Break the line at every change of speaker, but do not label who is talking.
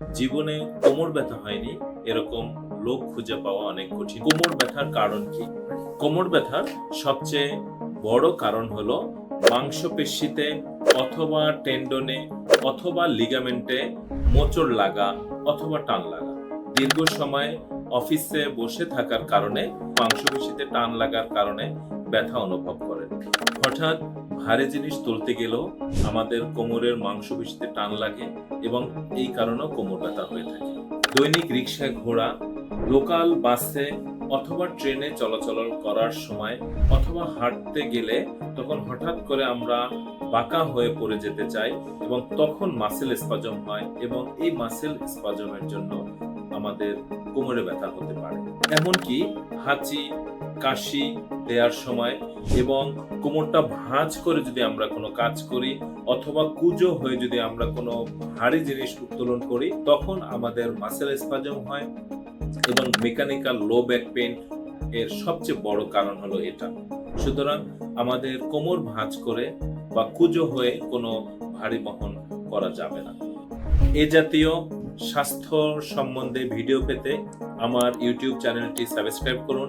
জীবনে কোমর ব্যথা হয়নি, এরকম লোক খুঁজে পাওয়া অনেক কঠিন। কোমর ব্যথার কারণ কি? কোমর ব্যথার সবচেয়ে বড় কারণ হলো মাংসপেশিতে অথবা টেন্ডনে অথবা লিগামেন্টে মোচড় লাগা অথবা টান লাগা। দীর্ঘ সময় অফিসে বসে থাকার কারণে মাংসপেশিতে টান লাগার কারণে ব্যথা অনুভব করেন। হঠাৎ ভারী জিনিস তুলতে গেলেও আমাদের কোমরের মাংসপেশিতে টান লাগে এবং এই কারণেও কোমর ব্যথা হয়ে থাকে। দৈনিক রিক্সায় ঘোড়া লোকাল বাসে অথবা ট্রেনে চলাচল করার সময় অথবা হাঁটতে গেলে তখন হঠাৎ করে আমরা বাঁকা হয়ে পড়ে যেতে চাই এবং তখন মাসেল স্পাজম হয় এবং এই মাসেল স্পাজমের জন্য আমাদের কোমরে ব্যথা হতে পারে। এমনকি হাঁচি কাশি দেওয়ার সময় এবং কোমরটা ভাঁজ করে যদি আমরা কোনো কাজ করি অথবা কুজো হয়ে যদি আমরা কোনো ভারী জিনিস উত্তোলন করি, তখন আমাদের মাসেল স্পাজম হয় এবং মেকানিক্যাল লো ব্যাক পেন এর সবচেয়ে বড় কারণ হলো এটা। সুতরাং আমাদের কোমর ভাঁজ করে বা কুজো হয়ে কোনো ভারী বহন করা যাবে না। এ জাতীয় স্বাস্থ্য সম্বন্ধে ভিডিও পেতে আমার ইউটিউব চ্যানেলটি সাবস্ক্রাইব করুন।